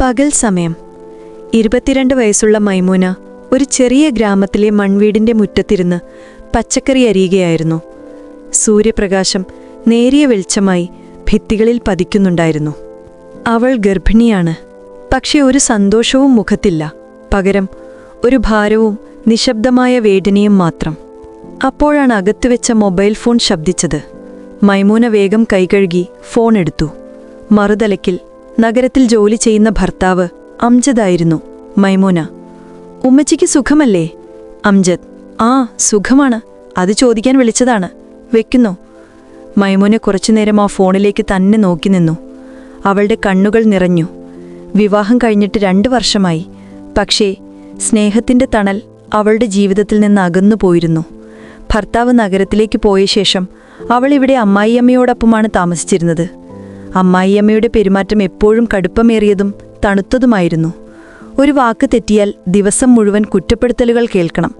പകൽ സമയം. ഇരുപത്തിരണ്ട് വയസ്സുള്ള മൈമൂന ഒരു ചെറിയ ഗ്രാമത്തിലെ മൺവീടിന്റെ മുറ്റത്തിരുന്ന് പച്ചക്കറി അരിയുകയായിരുന്നു. സൂര്യപ്രകാശം നേരിയ വെളിച്ചമായി ഭിത്തികളിൽ പതിക്കുന്നുണ്ടായിരുന്നു. അവൾ ഗർഭിണിയാണ്. പക്ഷേ ഒരു സന്തോഷവും മുഖത്തില്ല. പകരം ഒരു ഭാരവും നിശബ്ദമായ വേദനയും മാത്രം. അപ്പോഴാണ് അകത്തുവെച്ച മൊബൈൽ ഫോൺ ശബ്ദിച്ചത്. മൈമൂന വേഗം കൈകഴുകി ഫോൺ എടുത്തു. മറുതലക്കിൽ നഗരത്തിൽ ജോലി ചെയ്യുന്ന ഭർത്താവ് അംജദായിരുന്നു. മൈമൂന ഉമ്മച്ചിക്ക് സുഖമല്ലേ? അംജദ്. ആ സുഖമാണ്. അത് ചോദിക്കാൻ വിളിച്ചതാണ്. വെക്കുന്നു. മൈമൂന കുറച്ചുനേരം ആ ഫോണിലേക്ക് തന്നെ നോക്കി നിന്നു. അവളുടെ കണ്ണുകൾ നിറഞ്ഞു. വിവാഹം കഴിഞ്ഞിട്ട് രണ്ടു വർഷമായി. പക്ഷേ സ്നേഹത്തിന്റെ തണൽ അവളുടെ ജീവിതത്തിൽ നിന്ന് അകന്നു പോയിരുന്നു. ഭർത്താവ് നഗരത്തിലേക്ക് പോയ ശേഷം അവൾ ഇവിടെ അമ്മായിയമ്മയോടൊപ്പമാണ് താമസിച്ചിരുന്നത്. അമ്മായിയമ്മയുടെ പെരുമാറ്റം എപ്പോഴും കടുപ്പമേറിയതും തണുത്തതുമായിരുന്നു. ഒരു വാക്ക് തെറ്റിയാൽ ദിവസം മുഴുവൻ കുറ്റപ്പെടുത്തലുകൾ കേൾക്കണം.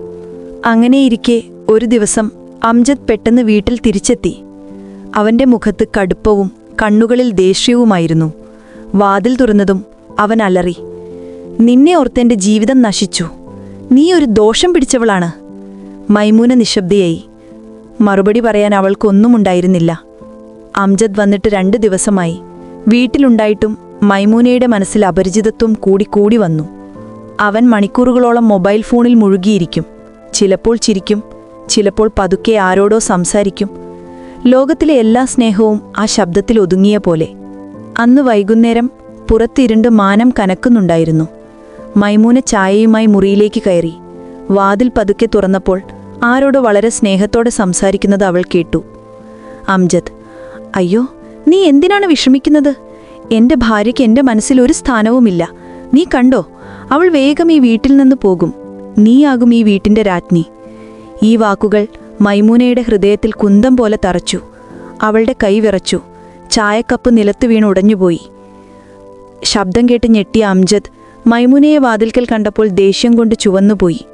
അങ്ങനെയിരിക്കെ ഒരു ദിവസം അംജദ് പെട്ടെന്ന് വീട്ടിൽ തിരിച്ചെത്തി. അവന്റെ മുഖത്ത് കടുപ്പവും കണ്ണുകളിൽ ദേഷ്യവുമായിരുന്നു. വാതിൽ തുറന്നതും അവൻ അലറി നിന്നെ ഓർത്തെന്റെ ജീവിതം നശിച്ചു. നീ ഒരു ദോഷം പിടിച്ചവളാണ്. മൈമൂന നിശബ്ദയായി. മറുപടി പറയാൻ അവൾക്കൊന്നും ഉണ്ടായിരുന്നില്ല അംജദ് വന്നിട്ട് രണ്ട് ദിവസമായി. വീട്ടിലുണ്ടായിട്ടും മൈമൂനയുടെ മനസ്സിൽ അപരിചിതത്വം കൂടിക്കൂടി വന്നു. അവൻ മണിക്കൂറുകളോളം മൊബൈൽ ഫോണിൽ മുഴുകിയിരിക്കും. ചിലപ്പോൾ ചിരിക്കും ചിലപ്പോൾ പതുക്കെ ആരോടോ സംസാരിക്കും. ലോകത്തിലെ എല്ലാ സ്നേഹവും ആ ശബ്ദത്തിൽ ഒതുങ്ങിയ പോലെ. അന്ന് വൈകുന്നേരം പുറത്തിരുണ്ട് മാനം കനക്കുന്നുണ്ടായിരുന്നു. മൈമൂന ചായയുമായി മുറിയിലേക്ക് കയറി. വാതിൽ പതുക്കെ തുറന്നപ്പോൾ ആരോടോ വളരെ സ്നേഹത്തോടെ സംസാരിക്കുന്നത് അവൾ കേട്ടു. അംജദ് അയ്യോ നീ എന്തിനാണ് വിഷമിക്കുന്നത്? എന്റെ ഭാര്യയ്ക്ക് എന്റെ മനസ്സിൽ ഒരു സ്ഥാനവുമില്ല. നീ കണ്ടോ അവൾ വേഗം ഈ വീട്ടിൽ നിന്ന് പോകും. നീയാകും ഈ വീട്ടിന്റെ രാജ്ഞി. ഈ വാക്കുകൾ മൈമൂനയുടെ ഹൃദയത്തിൽ കുന്തം പോലെ തറച്ചു. അവളുടെ കൈ വിറച്ചു. ചായക്കപ്പ് നിലത്ത് വീണ് ഉടഞ്ഞുപോയി. ശബ്ദം കേട്ട് ഞെട്ടിയ അംജദ് മൈമുനയെ വാതിൽക്കൽ കണ്ടപ്പോൾ ദേഷ്യം കൊണ്ട് ചുവന്നുപോയി.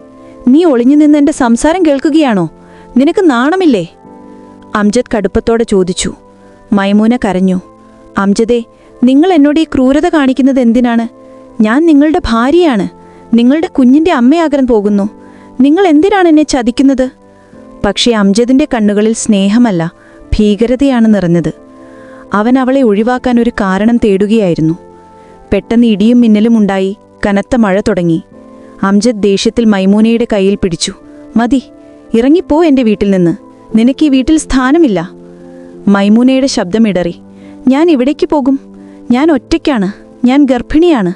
നീ ഒളിഞ്ഞു നിന്ന് എന്റെ സംസാരം കേൾക്കുകയാണോ? നിനക്ക് നാണമില്ലേ? അംജദ് കടുപ്പത്തോടെ ചോദിച്ചു. മൈമൂന കരഞ്ഞു. അംജദേ നിങ്ങൾ എന്നോട് ഈ ക്രൂരത കാണിക്കുന്നത് എന്തിനാണ്? ഞാൻ നിങ്ങളുടെ ഭാര്യയാണ്. നിങ്ങളുടെ കുഞ്ഞിന്റെ അമ്മയാകാൻ പോകുന്നു. നിങ്ങൾ എന്തിനാണ് എന്നെ ചതിക്കുന്നത്? പക്ഷേ അംജദിന്റെ കണ്ണുകളിൽ സ്നേഹമല്ല ഭീകരതയാണ് നിറഞ്ഞത്. അവൻ അവളെ ഒഴിവാക്കാൻ ഒരു കാരണം തേടുകയായിരുന്നു. പെട്ടെന്ന് ഇടിയും മിന്നലും ഉണ്ടായി കനത്ത മഴ തുടങ്ങി. അംജദ് ദേഷ്യത്തിൽ മൈമൂനയുടെ കയ്യിൽ പിടിച്ചു. മതി ഇറങ്ങിപ്പോ എന്റെ വീട്ടിൽ നിന്ന്. നിനക്ക് ഈ വീട്ടിൽ സ്ഥാനമില്ല. മൈമൂനയുടെ ശബ്ദമിടറി. ഞാൻ ഇവിടേക്ക് പോകും. ഞാൻ ഒറ്റയ്ക്കാണ്. ഞാൻ ഗർഭിണിയാണ്.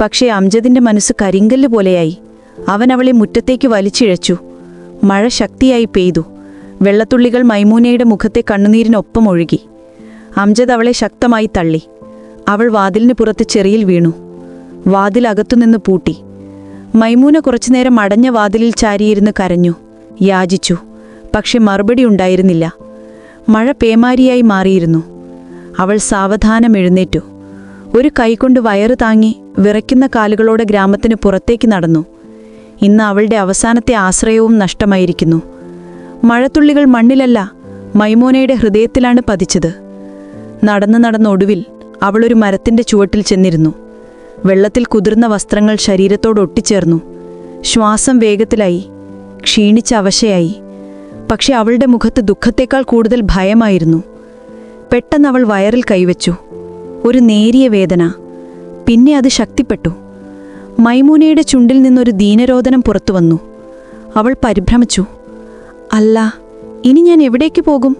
പക്ഷേ അംജദിന്റെ മനസ്സ് കരിങ്കല്ല് പോലെയായി. അവൻ അവളെ മുറ്റത്തേക്ക് വലിച്ചിഴച്ചു. മഴ ശക്തിയായി പെയ്തു. വെള്ളത്തുള്ളികൾ മൈമൂനയുടെ മുഖത്തെ കണ്ണുനീരിനൊപ്പം ഒഴുകി. അംജദ് അവളെ ശക്തമായി തള്ളി. അവൾ വാതിലിന് പുറത്ത് ചെറിയിൽ വീണു. വാതിൽ അകത്തുനിന്ന് പൂട്ടി. മൈമൂന കുറച്ചുനേരം അടഞ്ഞ വാതിലിൽ ചാരിയിരുന്ന് കരഞ്ഞു. യാചിച്ചു. പക്ഷെ മറുപടി ഉണ്ടായിരുന്നില്ല. മഴ പേമാരിയായി മാറിയിരുന്നു. അവൾ സാവധാനം എഴുന്നേറ്റു. ഒരു കൈകൊണ്ട് വയറ് താങ്ങി വിറയ്ക്കുന്ന കാലുകളോടെ ഗ്രാമത്തിന് പുറത്തേക്ക് നടന്നു. ഇന്ന് അവളുടെ അവസാനത്തെ ആശ്രയവും നഷ്ടമായിരിക്കുന്നു. മഴത്തുള്ളികൾ മണ്ണിലല്ല മൈമോനയുടെ ഹൃദയത്തിലാണ് പതിച്ചത്. നടന്നു നടന്ന ഒടുവിൽ അവളൊരു മരത്തിന്റെ ചുവട്ടിൽ ചെന്നിരുന്നു. വെള്ളത്തിൽ കുതിർന്ന വസ്ത്രങ്ങൾ ശരീരത്തോട് ഒട്ടിച്ചേർന്നു. ശ്വാസം വേഗത്തിലായി ക്ഷീണിച്ച അവശയായി. പക്ഷെ അവളുടെ മുഖത്ത് ദുഃഖത്തേക്കാൾ കൂടുതൽ ഭയമായിരുന്നു. പെട്ടെന്ന് അവൾ വയറിൽ കൈവച്ചു. ഒരു നേരിയ വേദന. പിന്നെ അത് ശക്തിപ്പെട്ടു. മൈമൂനയുടെ ചുണ്ടിൽ നിന്നൊരു ദീനരോധനം പുറത്തുവന്നു അവൾ പരിഭ്രമിച്ചു. അല്ല ഇനി ഞാൻ എവിടേക്ക് പോകും?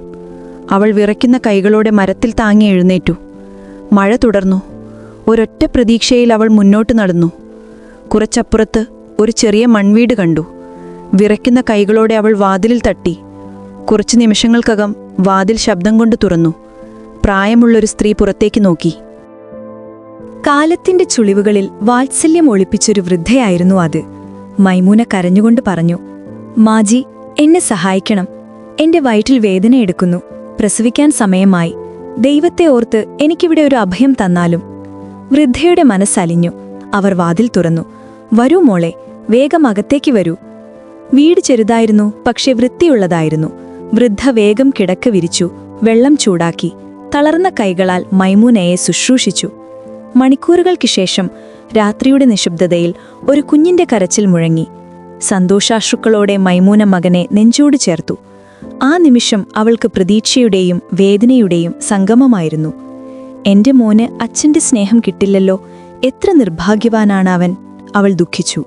അവൾ വിറയ്ക്കുന്ന കൈകളോടെ മരത്തിൽ താങ്ങി എഴുന്നേറ്റു. മഴ തുടർന്നു. ഒരൊറ്റ പ്രതീക്ഷയിൽ അവൾ മുന്നോട്ട് നടന്നു. കുറച്ചപ്പുറത്ത് ഒരു ചെറിയ മൺവീട് കണ്ടു. വിറയ്ക്കുന്ന കൈകളോടെ അവൾ വാതിലിൽ തട്ടി. കുറച്ച് നിമിഷങ്ങൾക്കകം വാതിൽ ശബ്ദം കൊണ്ട് തുറന്നു. പ്രായമുള്ളൊരു സ്ത്രീ പുറത്തേക്ക് നോക്കി. കാലത്തിന്റെ ചുളിവുകളിൽ വാത്സല്യം ഒളിപ്പിച്ചൊരു വൃദ്ധയായിരുന്നു അത്. മൈമൂന കരഞ്ഞുകൊണ്ട് പറഞ്ഞു മാജി എന്നെ സഹായിക്കണം. എന്റെ വയറ്റിൽ വേദന എടുക്കുന്നു. പ്രസവിക്കാൻ സമയമായി. ദൈവത്തെ ഓർത്ത് എനിക്കിവിടെ ഒരു അഭയം തന്നാലും. വൃദ്ധയുടെ മനസ്സലിഞ്ഞു. അവർ വാതിൽ തുറന്നു. വരൂ മോളെ വേഗം അകത്തേക്ക് വരൂ. വീട് ചെറുതായിരുന്നു പക്ഷെ വൃത്തിയുള്ളതായിരുന്നു. വൃദ്ധ വേഗം കിടക്ക വിരിച്ചു വെള്ളം ചൂടാക്കി തളർന്ന കൈകളാൽ മൈമൂനയെ ശുശ്രൂഷിച്ചു. മണിക്കൂറുകൾക്ക് ശേഷം രാത്രിയുടെ നിശബ്ദതയിൽ ഒരു കുഞ്ഞിന്റെ കരച്ചിൽ മുഴങ്ങി. സന്തോഷാശ്രുക്കളോടെ മൈമൂന മകനെ നെഞ്ചോട് ചേർത്തു. ആ നിമിഷം അവൾക്ക് പ്രതീക്ഷയുടെയും വേദനയുടെയും സംഗമമായിരുന്നു. എന്റെ മോന് അച്ഛന്റെ സ്നേഹം കിട്ടില്ലല്ലോ എത്ര നിർഭാഗ്യവാനാണ് അവൻ അവൾ ദുഃഖിച്ചു.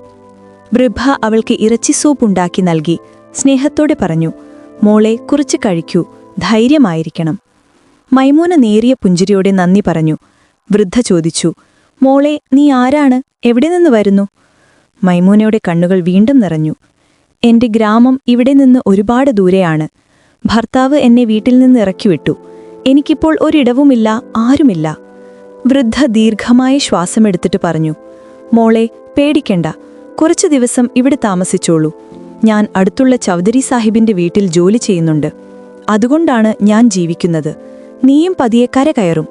വൃഭ അവൾക്ക് ഇറച്ചി സൂപ്പ് ഉണ്ടാക്കി നൽകി. സ്നേഹത്തോടെ പറഞ്ഞു മോളെ കുറച്ച് കഴിക്കൂ. ധൈര്യമായിരിക്കണം. മൈമൂന നേരിയ പുഞ്ചിരിയോടെ നന്ദി പറഞ്ഞു. വൃദ്ധ ചോദിച്ചു മോളെ നീ ആരാണ്? എവിടെ നിന്ന് വരുന്നു? മൈമൂനയുടെ കണ്ണുകൾ വീണ്ടും നിറഞ്ഞു. എന്റെ ഗ്രാമം ഇവിടെ നിന്ന് ഒരുപാട് ദൂരെയാണ്. ഭർത്താവ് എന്നെ വീട്ടിൽ നിന്ന് ഇറക്കിവിട്ടു. എനിക്കിപ്പോൾ ഒരിടവുമില്ല ആരുമില്ല. വൃദ്ധ ദീർഘമായ ശ്വാസമെടുത്തിട്ട് പറഞ്ഞു മോളെ പേടിക്കണ്ട. കുറച്ചു ദിവസം ഇവിടെ താമസിച്ചോളൂ. ഞാൻ അടുത്തുള്ള ചൗധരി സാഹിബിന്റെ വീട്ടിൽ ജോലി ചെയ്യുന്നുണ്ട്. അതുകൊണ്ടാണ് ഞാൻ ജീവിക്കുന്നത്. നീയും പതിയെ കര കയറും.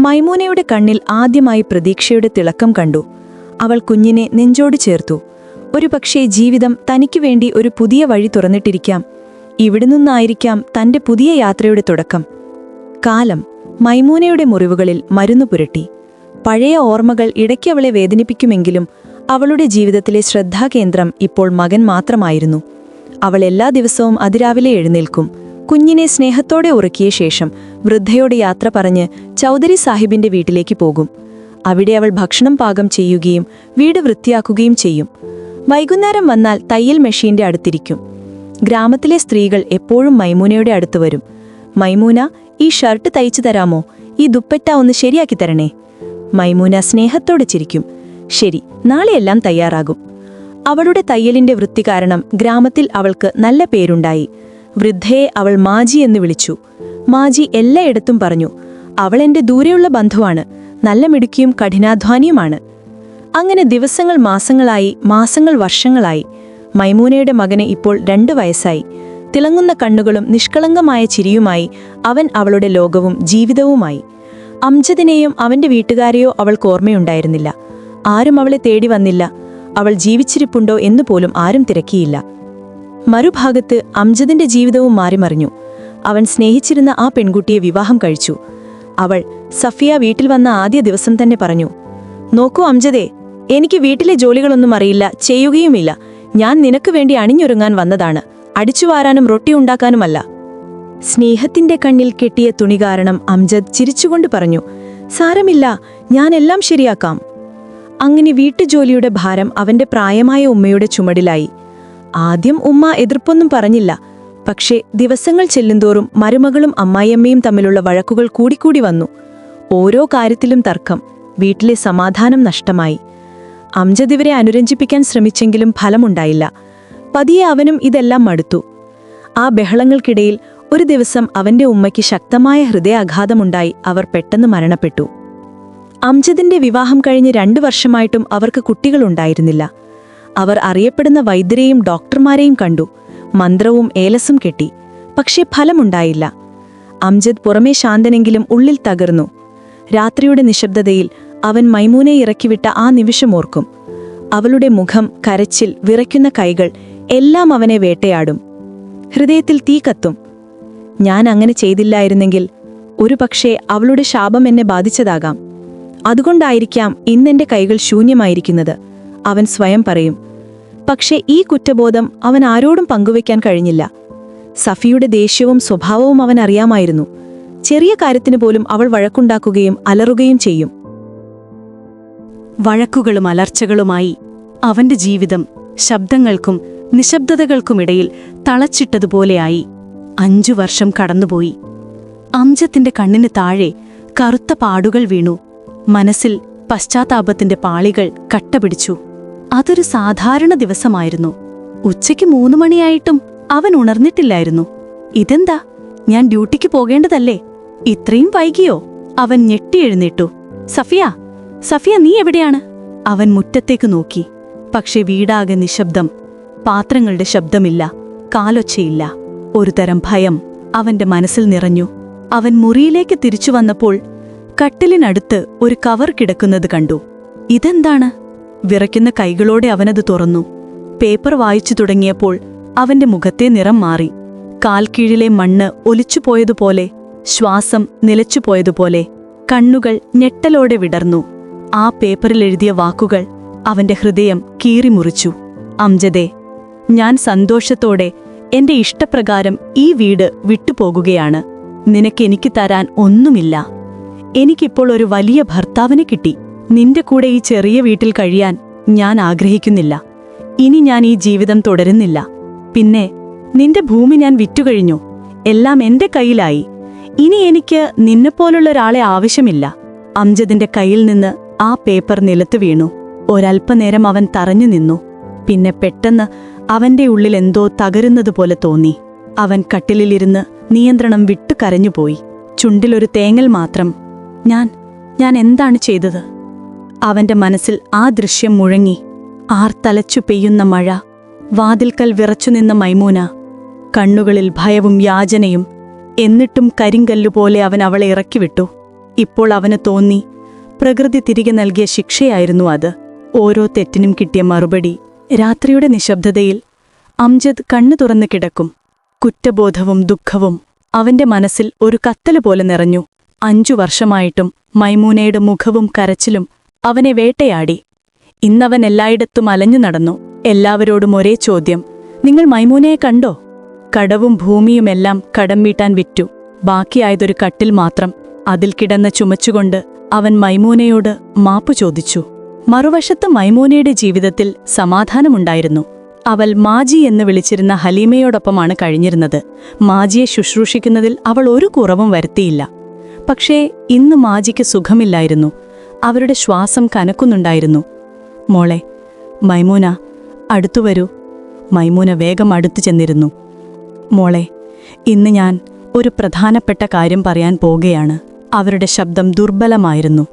മൈമൂനയുടെ കണ്ണിൽ ആദ്യമായി പ്രതീക്ഷയുടെ തിളക്കം കണ്ടു. അവൾ കുഞ്ഞിനെ നെഞ്ചോട് ചേർത്തു. ഒരുപക്ഷേ ജീവിതം തനിക്കു വേണ്ടി ഒരു പുതിയ വഴി തുറന്നിട്ടിരിക്കാം. ഇവിടെ നിന്നായിരിക്കാം തന്റെ പുതിയ യാത്രയുടെ തുടക്കം. കാലം മൈമൂനയുടെ മുറിവുകളിൽ മരുന്നു പുരട്ടി. പഴയ ഓർമ്മകൾ ഇടയ്ക്ക് അവളെ വേദനിപ്പിക്കുമെങ്കിലും അവളുടെ ജീവിതത്തിലെ ശ്രദ്ധാകേന്ദ്രം ഇപ്പോൾ മകൻ മാത്രമായിരുന്നു. അവൾ എല്ലാ ദിവസവും അതിരാവിലെ എഴുന്നേൽക്കും. കുഞ്ഞിനെ സ്നേഹത്തോടെ ഉറക്കിയ ശേഷം വൃദ്ധയോട് യാത്ര പറഞ്ഞ് ചൗധരി സാഹിബിന്റെ വീട്ടിലേക്ക് പോകും. അവിടെ അവൾ ഭക്ഷണം പാകം ചെയ്യുകയും വീട് വൃത്തിയാക്കുകയും ചെയ്യും. വൈകുന്നേരം വന്നാൽ തയ്യൽ മെഷീന്റെ അടുത്തിരിക്കും. ഗ്രാമത്തിലെ സ്ത്രീകൾ എപ്പോഴും മൈമൂനയുടെ അടുത്ത് വരും. മൈമൂന ഈ ഷർട്ട് തയ്ച്ചു തരാമോ? ഈ ദുപ്പട്ട ഒന്ന് ശരിയാക്കി തരണേ. മൈമൂന സ്നേഹത്തോടെ ചിരിക്കും. ശരി നാളെയെല്ലാം തയ്യാറാകും. അവളുടെ തയ്യലിന്റെ വൃത്തി കാരണം ഗ്രാമത്തിൽ അവൾക്ക് നല്ല പേരുണ്ടായി. വൃദ്ധയെ അവൾ മാജി എന്ന് വിളിച്ചു. മാജി എല്ലായിടത്തും പറഞ്ഞു അവൾ ദൂരെയുള്ള ബന്ധുവാണ് നല്ല മിടുക്കിയും കഠിനാധ്വാനിയുമാണ്. അങ്ങനെ ദിവസങ്ങൾ മാസങ്ങളായി മാസങ്ങൾ വർഷങ്ങളായി. മൈമൂനയുടെ മകന് ഇപ്പോൾ രണ്ടു വയസ്സായി. തിളങ്ങുന്ന കണ്ണുകളും നിഷ്കളങ്കമായ ചിരിയുമായി അവൻ അവളുടെ ലോകവും ജീവിതവുമായി. അംജദിനെയും അവന്റെ വീട്ടുകാരെയോ അവൾക്ക് ഓർമ്മയുണ്ടായിരുന്നില്ല. ആരും അവളെ തേടി വന്നില്ല. അവൾ ജീവിച്ചിരിപ്പുണ്ടോ എന്ന് പോലും ആരും തിരക്കിയില്ല. മറുഭാഗത്ത് അംജദിന്റെ ജീവിതവും മാറിമറിഞ്ഞു. അവൻ സ്നേഹിച്ചിരുന്ന ആ പെൺകുട്ടിയെ വിവാഹം കഴിച്ചു. അവൾ സഫിയ വീട്ടിൽ വന്ന ആദ്യ ദിവസം തന്നെ പറഞ്ഞു നോക്കൂ അംജദേ എനിക്ക് വീട്ടിലെ ജോലികളൊന്നും അറിയില്ല ചെയ്യുകയുമില്ല. ഞാൻ നിനക്ക് വേണ്ടി അണിഞ്ഞൊരുങ്ങാൻ വന്നതാണ്. അടിച്ചുവാരാനും റൊട്ടി ഉണ്ടാക്കാനുമല്ല. സ്നേഹത്തിന്റെ കണ്ണിൽ കെട്ടിയ തുണി കാരണം അംജദ് ചിരിച്ചുകൊണ്ട് പറഞ്ഞു സാരമില്ല ഞാനെല്ലാം ശരിയാക്കാം. അങ്ങനെ വീട്ടുജോലിയുടെ ഭാരം അവന്റെ പ്രായമായ ഉമ്മയുടെ ചുമടിലായി. ആദ്യം ഉമ്മ എതിർപ്പൊന്നും പറഞ്ഞില്ല. പക്ഷേ ദിവസങ്ങൾ ചെല്ലുന്തോറും മരുമകളും അമ്മായിയമ്മയും തമ്മിലുള്ള വഴക്കുകൾ കൂടിക്കൂടി വന്നു. ഓരോ കാര്യത്തിലും തർക്കം വീട്ടിലെ സമാധാനം നഷ്ടമായി. അംജദ് ഇവരെ അനുരഞ്ജിപ്പിക്കാൻ ശ്രമിച്ചെങ്കിലും ഫലമുണ്ടായില്ല. പതിയെ അവനും ഇതെല്ലാം മടുത്തു. ആ ബഹളങ്ങൾക്കിടയിൽ ഒരു ദിവസം അവന്റെ ഉമ്മയ്ക്ക് ശക്തമായ ഹൃദയാഘാതമുണ്ടായി അവർ പെട്ടെന്ന് മരണപ്പെട്ടു. അംജദിന്റെ വിവാഹം കഴിഞ്ഞ് രണ്ടു വർഷമായിട്ടും അവർക്ക് കുട്ടികളുണ്ടായിരുന്നില്ല. അവർ അറിയപ്പെടുന്ന വൈദ്യരെയും ഡോക്ടർമാരെയും കണ്ടു. മന്ത്രവും ഏലസും കെട്ടി. പക്ഷേ ഫലമുണ്ടായില്ല. അംജദ് പുറമേ ശാന്തനെങ്കിലും ഉള്ളിൽ തകർന്നു. രാത്രിയുടെ നിശബ്ദതയിൽ അവൻ മൈമൂനെ ഇറക്കിവിട്ട ആ നിമിഷമോർക്കും അവളുടെ മുഖം കരച്ചിൽ വിറയ്ക്കുന്ന കൈകൾ എല്ലാം അവനെ വേട്ടയാടും. ഹൃദയത്തിൽ തീ കത്തും. ഞാൻ അങ്ങനെ ചെയ്തില്ലായിരുന്നെങ്കിൽ ഒരുപക്ഷേ അവളുടെ ശാപം എന്നെ ബാധിച്ചതാകാം. അതുകൊണ്ടായിരിക്കാം ഇന്നെന്റെ കൈകൾ ശൂന്യമായിരിക്കുന്നത്. അവൻ സ്വയം പറയും പക്ഷേ ഈ കുറ്റബോധം അവൻ ആരോടും പങ്കുവെക്കാൻ കഴിഞ്ഞില്ല. സഫിയുടെ ദേഷ്യവും സ്വഭാവവും അവൻ അറിയാമായിരുന്നു. ചെറിയ കാര്യത്തിന് പോലും അവൾ വഴക്കുണ്ടാക്കുകയും അലറുകയും ചെയ്യും. വഴക്കുകളും അലർച്ചകളുമായി അവന്റെ ജീവിതം ശബ്ദങ്ങൾക്കും നിശബ്ദതകൾക്കുമിടയിൽ തളച്ചിട്ടതുപോലെയായി അഞ്ചു വർഷം കടന്നുപോയി. അംജത്തിന്റെ കണ്ണിന് താഴെ കറുത്ത പാടുകൾ വീണു. മനസ്സിൽ പശ്ചാത്താപത്തിന്റെ പാളികൾ കട്ടപിടിച്ചു. അതൊരു സാധാരണ ദിവസമായിരുന്നു. ഉച്ചയ്ക്ക് മൂന്നു മണിയായിട്ടും അവൻ ഉണർന്നിട്ടില്ലായിരുന്നു. ഇതെന്താ? ഞാൻ ഡ്യൂട്ടിക്ക് പോകേണ്ടതല്ലേ? ഇത്രയും വൈകിയോ? അവൻ ഞെട്ടിയെഴുന്നേറ്റു സഫിയ സഫിയ നീ എവിടെയാണ്? അവൻ മുറ്റത്തേക്ക് നോക്കി. പക്ഷേ വീടാകെ നിശബ്ദം. പാത്രങ്ങളുടെ ശബ്ദമില്ല. കാലൊച്ചയില്ല. ഒരുതരം ഭയം അവന്റെ മനസ്സിൽ നിറഞ്ഞു. അവൻ മുറിയിലേക്ക് തിരിച്ചു വന്നപ്പോൾ കട്ടിലിനടുത്ത് ഒരു കവർ കിടക്കുന്നത് കണ്ടു. ഇതെന്താണ്? വിറയ്ക്കുന്ന കൈകളോടെ അവനത് തുറന്നു. പേപ്പർ വായിച്ചു തുടങ്ങിയപ്പോൾ അവന്റെ മുഖത്തെ നിറം മാറി. കാൽക്കീഴിലെ മണ്ണ് ഒലിച്ചുപോയതുപോലെ ശ്വാസം നിലച്ചുപോയതുപോലെ കണ്ണുകൾ ഞെട്ടലോടെ വിടർന്നു. ആ പേപ്പറിൽ എഴുതിയ വാക്കുകൾ അവന്റെ ഹൃദയം കീറിമുറിച്ചു. അംജദേ ഞാൻ സന്തോഷത്തോടെ എന്റെ ഇഷ്ടപ്രകാരം ഈ വീട് വിട്ടുപോകുകയാണ്. നിനക്കെനിക്ക് തരാൻ ഒന്നുമില്ല. എനിക്കിപ്പോൾ ഒരു വലിയ ഭർത്താവിനെ കിട്ടി. നിന്റെ കൂടെ ഈ ചെറിയ വീട്ടിൽ കഴിയാൻ ഞാൻ ആഗ്രഹിക്കുന്നില്ല. ഇനി ഞാൻ ഈ ജീവിതം തുടരുന്നില്ല. പിന്നെ നിന്റെ ഭൂമി ഞാൻ വിറ്റുകഴിഞ്ഞു. എല്ലാം എന്റെ കയ്യിലായി. ഇനി എനിക്ക് നിന്നെപ്പോലുള്ള ഒരാളെ ആവശ്യമില്ല. അംജദിന്റെ കയ്യിൽ നിന്ന് ആ പേപ്പർ നിലത്ത് വീണു. ഒരൽപ്പനേരം അവൻ തറഞ്ഞു നിന്നു. പിന്നെ പെട്ടെന്ന് അവന്റെ ഉള്ളിൽ എന്തോ തകരുന്നതുപോലെ തോന്നി. അവൻ കട്ടിലിലിരുന്ന് നിയന്ത്രണം വിട്ടു കരഞ്ഞുപോയി. ചുണ്ടിലൊരു തേങ്ങൽ മാത്രം ഞാൻ ഞാൻ എന്താണ് ചെയ്തത്? അവന്റെ മനസ്സിൽ ആ ദൃശ്യം മുഴങ്ങി. ആർത്തലച്ചു പെയ്യുന്ന മഴ വാതിൽക്കൽ വിറച്ചുനിന്ന മൈമൂന കണ്ണുകളിൽ ഭയവും യാചനയും എന്നിട്ടും കരിങ്കല്ലുപോലെ അവൻ അവളെ ഇറക്കിവിട്ടു ഇപ്പോൾ അവന് തോന്നി പ്രകൃതി തിരികെ നൽകിയ ശിക്ഷയായിരുന്നു അത്. ഓരോ തെറ്റിനും കിട്ടിയ മറുപടി രാത്രിയുടെ നിശബ്ദതയിൽ അംജദ് കണ്ണു തുറന്നു കിടക്കും. കുറ്റബോധവും ദുഃഖവും അവന്റെ മനസ്സിൽ ഒരു കത്തൽ പോലെ നിറഞ്ഞു. അഞ്ചു വർഷമായിട്ടും മൈമൂനയുടെ മുഖവും കരച്ചിലും അവനെ വേട്ടയാടി. ഇന്നവൻ എല്ലായിടത്തും അലഞ്ഞു നടന്നു. എല്ലാവരോടും ഒരേ ചോദ്യം. നിങ്ങൾ മൈമൂനയെ കണ്ടോ? കടവും ഭൂമിയുമെല്ലാം കടം വീട്ടാൻ വിറ്റു. ബാക്കിയായതൊരു കട്ടിൽ മാത്രം. അതിൽ കിടന്ന ചുമച്ചുകൊണ്ട് അവൻ മൈമൂനയോട് മാപ്പു ചോദിച്ചു. മറുവശത്ത് മൈമൂനയുടെ ജീവിതത്തിൽ സമാധാനമുണ്ടായിരുന്നു. അവൾ മാജി എന്ന് വിളിച്ചിരുന്ന ഹലീമയോടൊപ്പമാണ് കഴിഞ്ഞിരുന്നത്. മാജിയെ ശുശ്രൂഷിക്കുന്നതിൽ അവൾ ഒരു കുറവും വരുത്തിയില്ല. പക്ഷേ ഇന്ന് മാജിക്ക് സുഖമില്ലായിരുന്നു. അവരുടെ ശ്വാസം കനക്കുന്നുണ്ടായിരുന്നു. മോളെ മൈമൂന അടുത്തു വരൂ. മൈമൂന വേഗം അടുത്തു ചെന്നിരുന്നു. മോളെ ഇന്ന് ഞാൻ ഒരു പ്രധാനപ്പെട്ട കാര്യം പറയാൻ പോകുകയാണ് അവരുടെ ശബ്ദം ദുർബലമായിരുന്നു.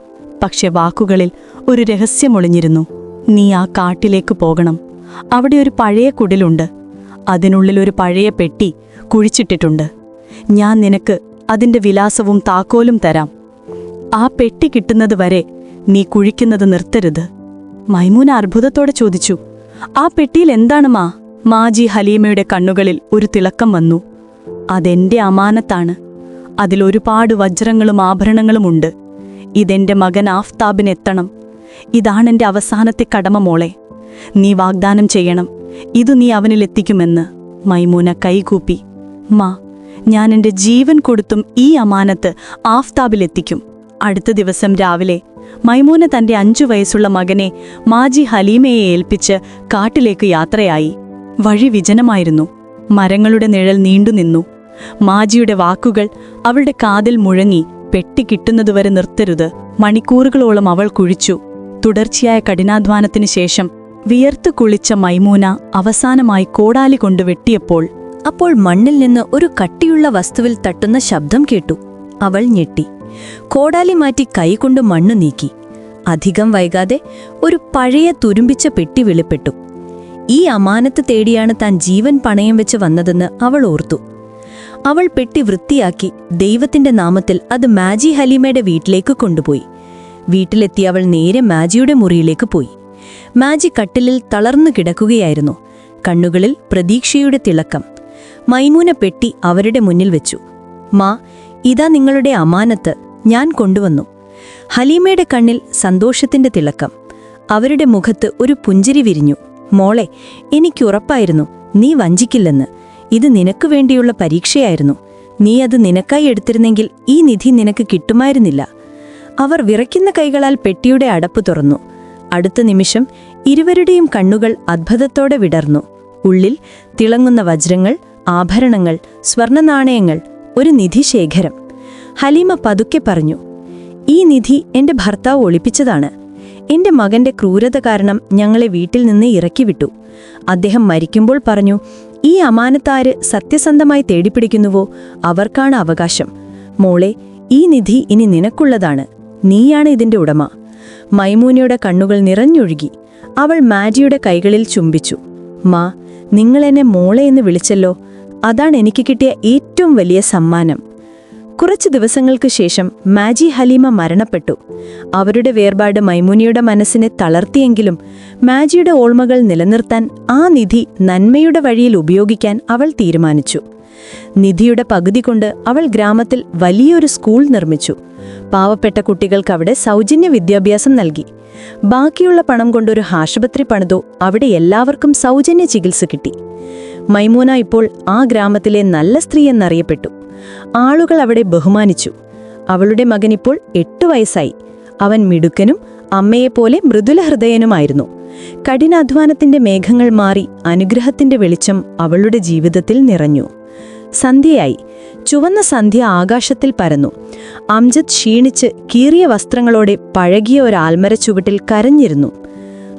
പക്ഷെ വാക്കുകളിൽ ഒരു രഹസ്യമൊളിഞ്ഞിരുന്നു നീ ആ കാട്ടിലേക്ക് പോകണം. അവിടെ ഒരു പഴയ കുടിലുണ്ട്. അതിനുള്ളിൽ ഒരു പഴയ പെട്ടി കുഴിച്ചിട്ടിട്ടുണ്ട്. ഞാൻ നിനക്ക് അതിന്റെ വിലാസവും താക്കോലും തരാം. ആ പെട്ടി കിട്ടുന്നത് വരെ നീ കുഴിക്കുന്നത് നിർത്തരുത്. മൈമൂന അത്ഭുതത്തോടെ ചോദിച്ചു ആ പെട്ടിയിൽ എന്താണ് മാ? മാജി ഹലീമയുടെ കണ്ണുകളിൽ ഒരു തിളക്കം വന്നു. അതെന്റെ അമാനത്താണ്. അതിലൊരുപാട് വജ്രങ്ങളും ആഭരണങ്ങളുമുണ്ട് ഇതെന്റെ മകൻ ആഫ്താബിനെത്തണം ഇതാണെന്റെ അവസാനത്തെ കടമ മോളെ. നീ വാഗ്ദാനം ചെയ്യണം. ഇതു നീ അവനിലെത്തിക്കുമെന്ന് മൈമൂന കൈകൂപ്പി. മാ ഞാൻ എന്റെ ജീവൻ കൊടുത്തും ഈ അമാനത്ത് ആഫ്താബിലെത്തിക്കും. അടുത്ത ദിവസം രാവിലെ മൈമൂന തന്റെ അഞ്ചു വയസ്സുള്ള മകനെ മാജി ഹലീമയെ ഏൽപ്പിച്ച് കാട്ടിലേക്ക് യാത്രയായി. വഴി വിജനമായിരുന്നു. മരങ്ങളുടെ നിഴൽ നീണ്ടുനിന്നു മാജിയുടെ വാക്കുകൾ അവളുടെ കാതിൽ മുഴങ്ങി പെട്ടിക്കിട്ടുന്നതുവരെ നിർത്തരുത്. മണിക്കൂറുകളോളം അവൾ കുഴിച്ചു. തുടർച്ചയായ കഠിനാധ്വാനത്തിനു ശേഷം വിയർത്തു കുളിച്ച മൈമൂന അവസാനമായി കോടാലി കൊണ്ടു വെട്ടിയപ്പോൾ അപ്പോൾ മണ്ണിൽ നിന്ന് ഒരു കട്ടിയുള്ള വസ്തുവിൽ തട്ടുന്ന ശബ്ദം കേട്ടു. അവൾ ഞെട്ടി. കോടാലി മാറ്റി കൈകൊണ്ട് മണ്ണ് നീക്കി. അധികം വൈകാതെ ഒരു പഴയ തുരുമ്പിച്ച പെട്ടി വെളിപ്പെട്ടു. ഈ അമാനത്ത് തേടിയാണ് താൻ ജീവൻ പണയം വെച്ച് വന്നതെന്ന് അവൾ ഓർത്തു. അവൾ പെട്ടി വൃത്തിയാക്കി ദൈവത്തിന്റെ നാമത്തിൽ അത് മാജി ഹലീമയുടെ വീട്ടിലേക്ക് കൊണ്ടുപോയി. വീട്ടിലെത്തി അവൾ നേരെ മാജിയുടെ മുറിയിലേക്ക് പോയി. മാജി കട്ടിലിൽ തളർന്നു കിടക്കുകയായിരുന്നു. കണ്ണുകളിൽ പ്രതീക്ഷയുടെ തിളക്കം. മൈമൂന പെട്ടി അവരുടെ മുന്നിൽ വെച്ചു. മാ ഇതാ നിങ്ങളുടെ അമാനത്ത്. ഞാൻ കൊണ്ടുവന്നു. ഹലീമയുടെ കണ്ണിൽ സന്തോഷത്തിന്റെ തിളക്കം. അവരുടെ മുഖത്ത് ഒരു പുഞ്ചിരി വിരിഞ്ഞു. മോളെ എനിക്കുറപ്പായിരുന്നു നീ വഞ്ചിക്കില്ലെന്ന്. ഇത് നിനക്ക് വേണ്ടിയുള്ള പരീക്ഷയായിരുന്നു. നീ അത് നിനക്കായി എടുത്തിരുന്നെങ്കിൽ ഈ നിധി നിനക്ക് കിട്ടുമായിരുന്നില്ല. അവർ വിറയ്ക്കുന്ന കൈകളാൽ പെട്ടിയുടെ അടപ്പ് തുറന്നു. അടുത്ത നിമിഷം ഇരുവരുടെയും കണ്ണുകൾ അത്ഭുതത്തോടെ വിടർന്നു. ഉള്ളിൽ തിളങ്ങുന്ന വജ്രങ്ങൾ ആഭരണങ്ങൾ സ്വർണനാണയങ്ങൾ ഒരു നിധിശേഖരം. ഹലീമ പതുക്കെ പറഞ്ഞു ഈ നിധി എന്റെ ഭർത്താവ് ഒളിപ്പിച്ചതാണ്. എന്റെ മകന്റെ ക്രൂരത കാരണം ഞങ്ങളെ വീട്ടിൽ നിന്ന് ഇറക്കിവിട്ടു. അദ്ദേഹം മരിക്കുമ്പോൾ പറഞ്ഞു ഈ അമാനത്താര് സത്യസന്ധമായി തേടിപ്പിടിക്കുന്നുവോ? അവർക്കാണ് അവകാശം. മോളെ ഈ നിധി ഇനി നിനക്കുള്ളതാണ്. നീയാണ് ഇതിന്റെ ഉടമ. മൈമൂനയുടെ കണ്ണുകൾ നിറഞ്ഞൊഴുകി. അവൾ മാജിയുടെ കൈകളിൽ ചുംബിച്ചു മാ നിങ്ങളെന്നെ മോളെ എന്ന് വിളിച്ചല്ലോ. അതാണ് എനിക്ക് കിട്ടിയ ഏറ്റവും വലിയ സമ്മാനം. കുറച്ച് ദിവസങ്ങൾക്ക് ശേഷം മാജി ഹലീമ മരണപ്പെട്ടു. അവരുടെ വേർപാട് മൈമുനിയുടെ മനസ്സിനെ തളർത്തിയെങ്കിലും മാജിയുടെ ഓൾമകൾ നിലനിർത്താൻ ആ നിധി നന്മയുടെ വഴിയിൽ ഉപയോഗിക്കാൻ അവൾ തീരുമാനിച്ചു. നിധിയുടെ പകുതി കൊണ്ട് അവൾ ഗ്രാമത്തിൽ വലിയൊരു സ്കൂൾ നിർമ്മിച്ചു. പാവപ്പെട്ട കുട്ടികൾക്ക് അവിടെ സൗജന്യ വിദ്യാഭ്യാസം നൽകി. ബാക്കിയുള്ള പണം കൊണ്ടൊരു ആശുപത്രി പണിതു അവിടെ എല്ലാവർക്കും സൗജന്യ ചികിത്സ കിട്ടി. മൈമൂന ഇപ്പോൾ ആ ഗ്രാമത്തിലെ നല്ല സ്ത്രീ എന്നറിയപ്പെട്ടു. ആളുകൾ അവിടെ ബഹുമാനിച്ചു. അവളുടെ മകൻ ഇപ്പോൾ എട്ടു വയസ്സായി. അവൻ മിടുക്കനും അമ്മയെപ്പോലെ മൃദുലഹൃദയനുമായിരുന്നു. കഠിനാധ്വാനത്തിന്റെ മേഘങ്ങൾ മാറി അനുഗ്രഹത്തിന്റെ വെളിച്ചം അവളുടെ ജീവിതത്തിൽ നിറഞ്ഞു. സന്ധ്യയായി. ചുവന്ന സന്ധ്യ ആകാശത്തിൽ പരന്നു. അംജദ് ക്ഷീണിച്ച് കീറിയ വസ്ത്രങ്ങളോടെ പഴകിയ ഒരാൽമര ചുവട്ടിൽ കരഞ്ഞിരുന്നു.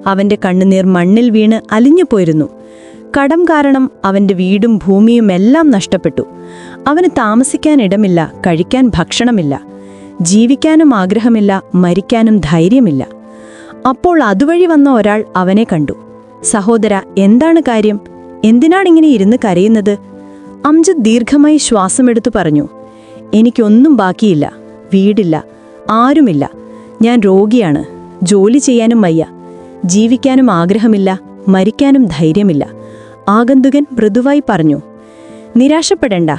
അവന്റെ കണ്ണുനീർ മണ്ണിൽ വീണ് അലിഞ്ഞുപോയിരുന്നു. കടം കാരണം അവന്റെ വീടും ഭൂമിയും എല്ലാം നഷ്ടപ്പെട്ടു. അവന് താമസിക്കാൻ ഇടമില്ല കഴിക്കാൻ ഭക്ഷണമില്ല ജീവിക്കാനും ആഗ്രഹമില്ല മരിക്കാനും ധൈര്യമില്ല. അപ്പോൾ അതുവഴി വന്ന ഒരാൾ അവനെ കണ്ടു. സഹോദര എന്താണ് കാര്യം? എന്തിനാണിങ്ങനെ ഇരുന്ന് കരയുന്നത്? അംജദ് ദീർഘമായി ശ്വാസമെടുത്തു പറഞ്ഞു. എനിക്കൊന്നും ബാക്കിയില്ല വീടില്ല ആരുമില്ല. ഞാൻ രോഗിയാണ് ജോലി ചെയ്യാനും വയ്യ ജീവിക്കാനും ആഗ്രഹമില്ല മരിക്കാനും ധൈര്യമില്ല. ആഗന്തുകൻ മൃദുവായി പറഞ്ഞു നിരാശപ്പെടേണ്ട.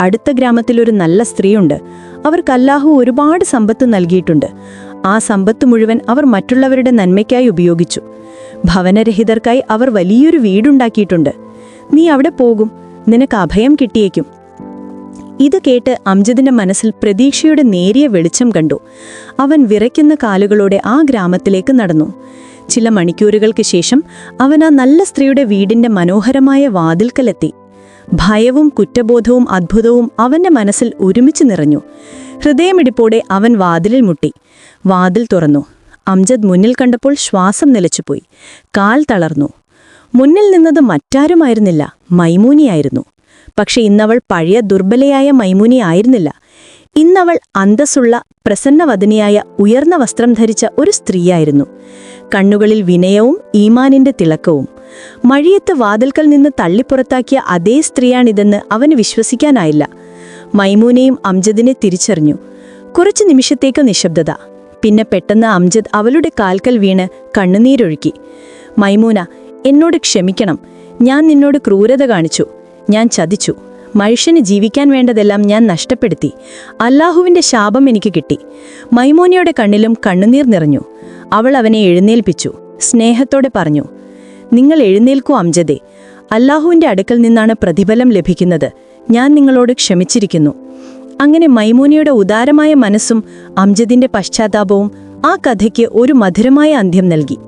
അടുത്ത ഗ്രാമത്തിലൊരു നല്ല സ്ത്രീയുണ്ട്. അവർക്ക് അല്ലാഹു ഒരുപാട് സമ്പത്ത് നൽകിയിട്ടുണ്ട്. ആ സമ്പത്ത് മുഴുവൻ അവർ മറ്റുള്ളവരുടെ നന്മയ്ക്കായി ഉപയോഗിച്ചു. ഭവനരഹിതർക്കായി അവർ വലിയൊരു വീടുണ്ടാക്കിയിട്ടുണ്ട്. നീ അവിടെ പോകും. നിനക്ക് അഭയം കിട്ടിയേക്കും. ഇത് കേട്ട് അംജദിന്റെ മനസ്സിൽ പ്രതീക്ഷയുടെ നേരിയ വെളിച്ചം കണ്ടു. അവൻ വിറയ്ക്കുന്ന കാലുകളോടെ ആ ഗ്രാമത്തിലേക്ക് നടന്നു. ചില മണിക്കൂറുകൾക്ക് ശേഷം അവൻ ആ നല്ല സ്ത്രീയുടെ വീടിന്റെ മനോഹരമായ വാതിൽക്കലെത്തി. ഭയവും കുറ്റബോധവും അത്ഭുതവും അവന്റെ മനസ്സിൽ ഒരുമിച്ച് നിറഞ്ഞു. ഹൃദയമിടിപ്പോടെ അവൻ വാതിലിൽ മുട്ടി. വാതിൽ തുറന്നു. അംജദ് മുന്നിൽ കണ്ടപ്പോൾ ശ്വാസം നിലച്ചുപോയി. കാൽ തളർന്നു. മുന്നിൽ നിന്നത് മറ്റാരുമായിരുന്നില്ല. മൈമൂനിയായിരുന്നു. പക്ഷെ ഇന്നവൾ പഴയ ദുർബലയായ മൈമൂനി ആയിരുന്നില്ല. ഇന്നവൾ അന്തസ്സുള്ള പ്രസന്നവദനിയായ ഉയർന്ന വസ്ത്രം ധരിച്ച ഒരു സ്ത്രീയായിരുന്നു. കണ്ണുകളിൽ വിനയവും ഈമാനിന്റെ തിളക്കവും. മഴിയത്ത് വാതിൽക്കൽ നിന്ന് തള്ളിപ്പുറത്താക്കിയ അതേ സ്ത്രീയാണിതെന്ന് അവന് വിശ്വസിക്കാനായില്ല. മൈമൂനയും അംജദിനെ തിരിച്ചറിഞ്ഞു. കുറച്ചു നിമിഷത്തേക്ക് നിശബ്ദത. പിന്നെ പെട്ടെന്ന് അംജദ് അവളുടെ കാൽക്കൽ വീണ് കണ്ണുനീരൊഴുക്കി. മൈമൂന എന്നോട് ക്ഷമിക്കണം. ഞാൻ നിന്നോട് ക്രൂരത കാണിച്ചു. ഞാൻ ചതിച്ചു. മനുഷ്യന് ജീവിക്കാൻ വേണ്ടതെല്ലാം ഞാൻ നഷ്ടപ്പെടുത്തി. അല്ലാഹുവിന്റെ ശാപം എനിക്ക് കിട്ടി. മൈമോനിയുടെ കണ്ണിലും കണ്ണുനീർ നിറഞ്ഞു. അവൾ അവനെ എഴുന്നേൽപ്പിച്ചു. സ്നേഹത്തോടെ പറഞ്ഞു നിങ്ങൾ എഴുന്നേൽക്കൂ അംജദേ. അല്ലാഹുവിന്റെ അടുക്കൽ നിന്നാണ് പ്രതിഫലം ലഭിക്കുന്നത്. ഞാൻ നിങ്ങളോട് ക്ഷമിച്ചിരിക്കുന്നു. അങ്ങനെ മൈമൂനിയുടെ ഉദാരമായ മനസ്സും അംജദിന്റെ പശ്ചാത്താപവും ആ കഥയ്ക്ക് ഒരു മധുരമായ അന്ത്യം നൽകി.